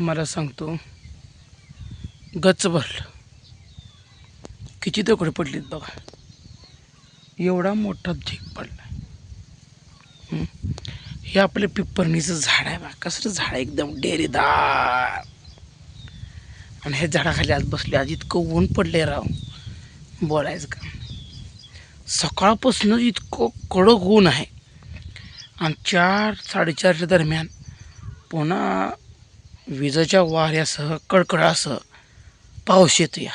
तुम्हाला सांगतो. गच्च भरलं किती दगड पडलीत बघा. एवढा मोठा ढीक पडला हे आपलं पिपरणीचं झाड आहे बा कसलं झाड आहे एकदम डेरेदार. आणि हे झाडाखाली आज बसले आज इतकं ऊन पडले राव. बोलायचं का सकाळपासून इतकं कडक ऊन आहे. आणि चार साडेचारच्या दरम्यान पुन्हा विजेच्या वाऱ्यासह कडकडासह पाऊस येतो या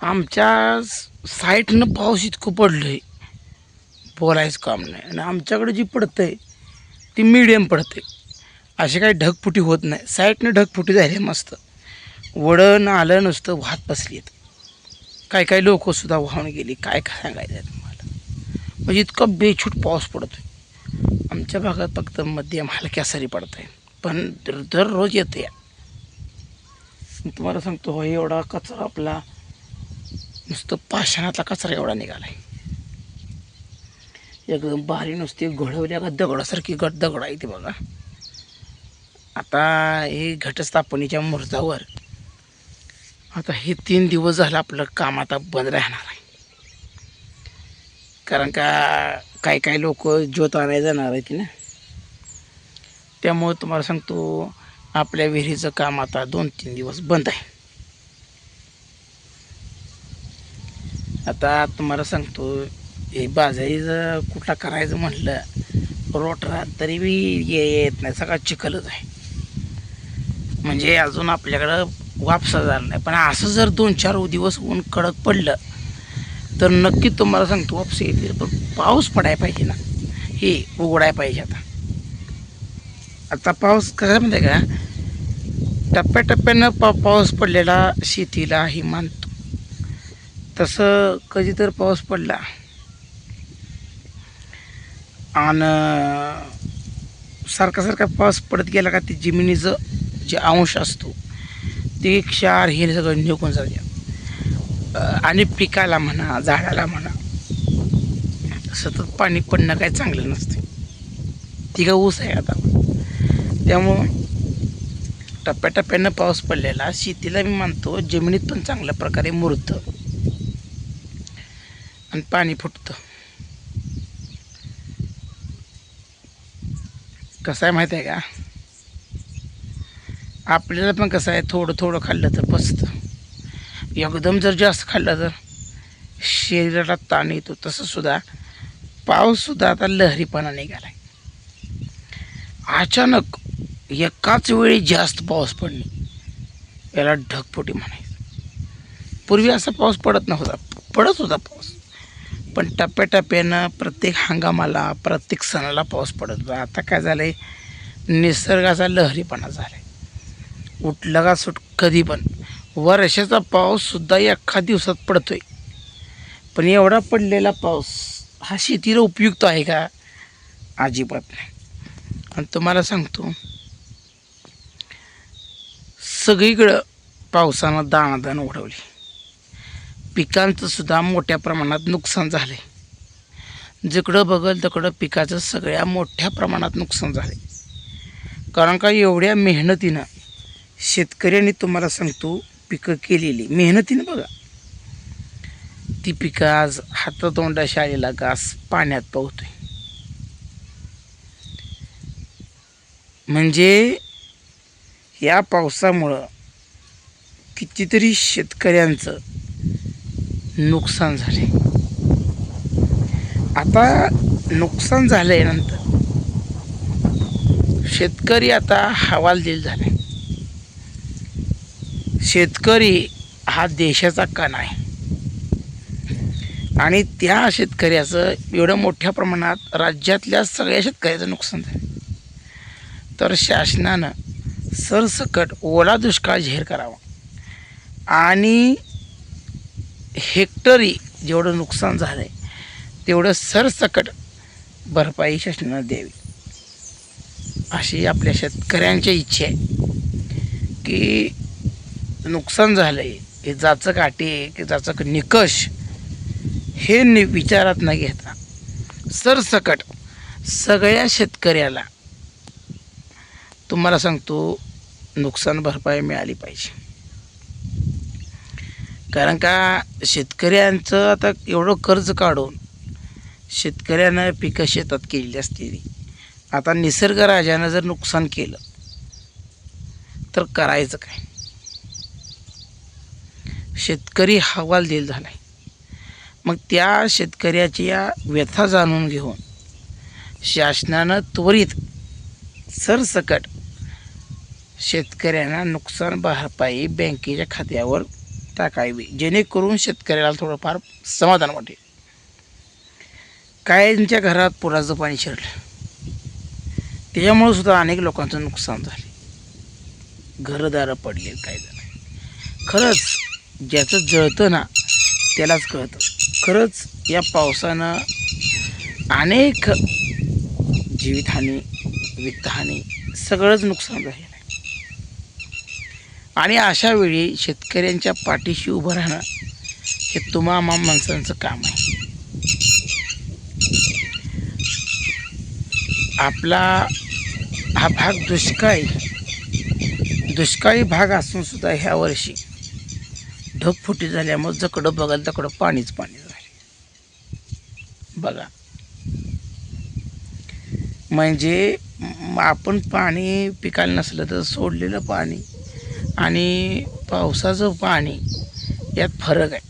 आमच्या साईटनं पाऊस इतकं पडलं आहे बोलायचं काम नाही. आणि आमच्याकडे जी पडतं आहे ती मिडियम पडते असे काही ढगफुटी होत नाही. साईटनं ढगफुटी झाली मस्त. वडण आलं नुसतं वाहत बसलीत. काय काय लोकंसुद्धा वाहून गेली. काय काय सांगायचं आहे तुम्हाला? म्हणजे इतका बेछूट पाऊस पडतो आहे आमच्या भागात फक्त मध्यम हलक्या सरी पडत आहे पण दर दररोज येते. या तुम्हाला सांगतो हो एवढा कचरा आपला नुसतं पाषाणातला कचरा एवढा निघाला आहे एकदम भारी नुसती घोळवल्या का दगडासारखी गट दगड आहे ती बघा. आता हे घटस्थापनेच्या मुहूर्तावर आता हे तीन दिवस झालं आपलं काम आता बंद राहणार आहे. कारण का काही काही लोक ज्योत आणायला जाणार आहेत ना त्यामुळं तुम्हाला सांगतो आपल्या विहिरीचं काम आता दोन तीन दिवस बंद आहे. आता तुम्हाला सांगतो हे बाजारी जर कुठला करायचं म्हटलं रोटरा तरी बी ये येत नाही सगळा चिखलच आहे. म्हणजे अजून आपल्याकडं वापसा झाला नाही पण असं जर दोन चार दिवस ऊन कडक पडलं तर नक्की तुम्हाला सांगतो वापस येतील पण पाऊस पडायला पाहिजे ना. हे उघडायला पाहिजे आता. आता पाऊस कसा म्हणते का टप्प्याटप्प्यानं पा पाऊस पडलेला शेतीला ही मानतो तसं कधी तर पाऊस पडला. आणि सारखा सारखा पाऊस पडत गेला का ते जमिनीचं जे अंश असतो ते क्षार हे सगळं निघून जाते. आणि पिकाला म्हणा झाडाला म्हणा सतत पाणी पडणं काही चांगलं नसते. ती का ऊस आहे आता? त्यामुळं टप्प्याटप्प्यानं पाऊस पडलेला. शेतीला मी मानतो जमिनीत पण चांगल्या प्रकारे मुरतं. आणि पाणी फुटतं. कसं आहे माहीत आहे का? आपल्याला पण कसं आहे थोडं थोडं खाल्लं तर पचतं. एकदम जर जास्त खाल्लं तर शरीराला ताण येतो. तसंसुद्धा पाऊससुद्धा आता लहरीपणा निघाला आहे अचानक एकाच वेळी जास्त पाऊस पडणे. याला ढगफुटी म्हणायचं. पूर्वी असा पाऊस पडत नव्हता. पडत होता पाऊस. पण टप्प्याटप्प्यानं प्रत्येक हंगामाला प्रत्येक सणाला पाऊस पडत होता. आता काय झालं आहे निसर्गाचा लहरीपणा झाला आहे उठलं का सुट कधी पण. वर्षाचा पाऊससुद्धा एका दिवसात पडतो आहे पण एवढा पडलेला पाऊस हा शेतीला उपयुक्त आहे का? अजिबात नाही. आणि तुम्हाला सांगतो सगळीकडं पावसानं दाणादाण उडवली. पिकांचं सुद्धा मोठ्या प्रमाणात नुकसान झालं आहे जिकडं बघल तिकडं पिकाचं सगळ्या मोठ्या प्रमाणात नुकसान झालं आहे कारण का एवढ्या मेहनतीनं शेतकऱ्यांनी तुम्हाला सांगतो पिकं केलेली. मेहनतीनं बघा. ती पिकं आज हातातोंडाशी आलेला घास पाण्यात पावतोय म्हणजे या पावसामुळं कितीतरी शेतकऱ्यांचं नुकसान झाले आता नुकसान झाल्यानंतर शेतकरी आता हवालदिल झाले. शेतकरी हा देशाचा कण आहे. आणि त्या शेतकऱ्याचं एवढं मोठ्या प्रमाणात राज्यातल्या सगळ्या शेतकऱ्याचं नुकसान झालं तर शासनानं सरसकट ओला दुष्काळ जाहीर करावा. आणि हेक्टरी जेवढं नुकसान झालं आहे तेवढं सरसकट भरपाई शासनानं द्यावी. अशी आपल्या शेतकऱ्यांची इच्छा आहे की नुकसान झालं आहे की जाचक आटे की जाचक निकष हे नि विचारात न घेता सरसकट सगळ्या शेतकऱ्याला तुम्हाला सांगतो नुकसान भरपाई मिळाली पाहिजे. कारण का शेतकऱ्यांचं आता एवढं कर्ज काढून शेतकऱ्यानं पिकं शेतात केलेली असते आता निसर्गराजानं जर नुकसान केलं तर करायचं काय? शेतकरी हवालदिल झाला आहे मग त्या शेतकऱ्याची या व्यथा जाणून घेऊन शासनानं त्वरित सरसकट शेतकऱ्यांना नुकसान भरपाई बँकेच्या खात्यावर टाकावी जेणेकरून शेतकऱ्याला थोडंफार समाधान वाटेल. काहींच्या घरात पुराचं पाणी शिरलं. त्याच्यामुळं सुद्धा अनेक लोकांचं नुकसान झाले. घरदारं पडले काय झालं खरंच ज्याचं जळतं ना त्यालाच कळतं. खरंच या पावसानं अनेक जीवितहानी वित्तहानी सगळंच नुकसान झालं. आहे आणि अशा वेळी शेतकऱ्यांच्या पाठीशी उभं राहणं हे तुम्हा माणसांचं काम आहे. आपला हा भाग दुष्काळी दुष्काळी भाग असून सुद्धा ह्या वर्षी ढगफुटी झाल्यामुळे जकडं बघाल तकडं पाणीच पाणी झाले बघा. म्हणजे आपण पाणी पिकायला नसलं तर सोडलेलं पाणी आणि पावसाचं पाणी यात फरक आहे.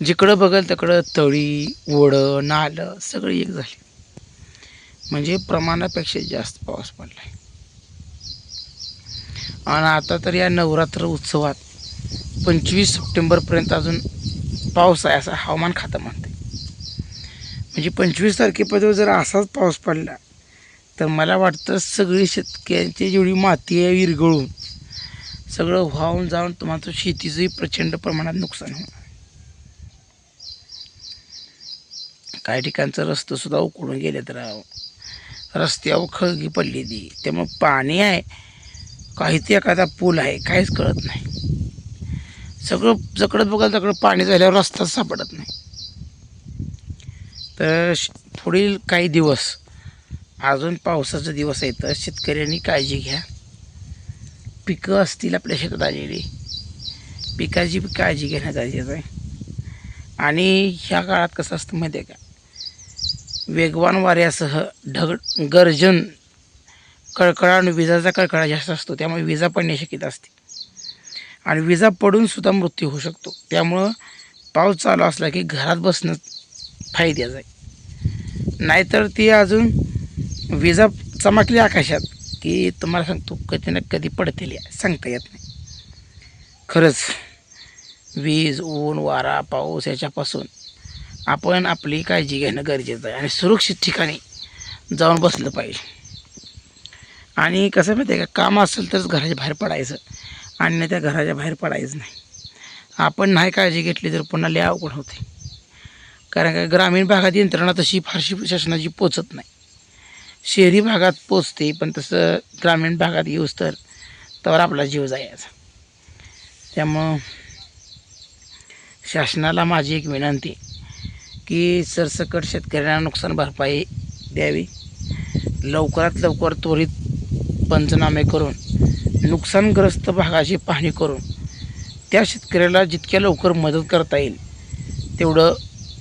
जिकडं बघल तिकडं तळी ओढं नालं सगळी एक झाली. म्हणजे प्रमाणापेक्षा जास्त पाऊस पडला आहे आणि आता तर या नवरात्र उत्सवात पंचवीस सप्टेंबरपर्यंत अजून पाऊस आहे असं हवामान खातं म्हणते म्हणजे पंचवीस तारखेपर्यंत जर असाच पाऊस पडला तर मला वाटतं सगळी शेतकऱ्यांची जेवढी माती आहे विरघळून सगळं व्हावून जाऊन तुम्हाला शेतीचंही प्रचंड प्रमाणात नुकसान होणार काही ठिकाणचं रस्तंसुद्धा उकडून गेले तर रस्त्यावर खळगी पडली ती त्यामुळे पाणी आहे काही ते एखादा पूल आहे काहीच कळत नाही. सगळं जकडत बघाल तकडं पाणी झाल्यावर रस्ताच सापडत नाही. तर श- पुढील काही दिवस अजून पावसाचा दिवस आहे तर शेतकऱ्यांनी काळजी घ्या. पिकं असतील आपल्या शेतात आलेली. पिकाची काळजी घेणं गरजेचं आहे. आणि ह्या काळात कसं असतं माहिती आहे का? वेगवान वाऱ्यासह ढग गर्जन कळकळा आणि विजाचा कळकळा जास्त असतो त्यामुळे विजा पडण्याची शक्यता असते. आणि विजा पडूनसुद्धा मृत्यू होऊ शकतो. त्यामुळं पाऊस चालू असला की घरात बसणं फायद्याचं आहे. नाहीतर ती अजून विजा चमकली आकाशात. की तुम्हाला सांगतो कधी ना कधी पडतील सांगता येत नाही. खरंच वीज ऊन वारा पाऊस याच्यापासून आपण आपली काळजी घेणं गरजेचं आहे आणि सुरक्षित ठिकाणी जाऊन बसलं पाहिजे. आणि कसं माहिती आहे का काम असेल तरच घराच्या बाहेर पडायचं आणि नाही त्या घराच्या बाहेर पडायचं नाही. आपण नाही काळजी घेतली तर पुन्हा लय अवघड होते कारण का ग्रामीण भागात यंत्रणा तशी फारशी शासनाची पोचत नाही. शहरी भागात पोचते पण तसं ग्रामीण भागात येऊस तर तर आपला जीव जायचा. त्यामुळं शासनाला माझी एक विनंती की सरसकट शेतकऱ्यांना नुकसान भरपाई द्यावी. लवकरात लवकर त्वरित पंचनामे करून नुकसानग्रस्त भागाची पाहणी करून त्या शेतकऱ्याला जितक्या लवकर मदत करता येईल तेवढं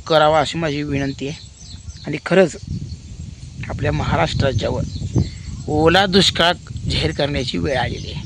करावं अशी माझी विनंती आहे. आणि खरंच आपल्या महाराष्ट्राच्यावर ओला दुष्काळ जाहीर करण्याची वेळ आलेली आहे.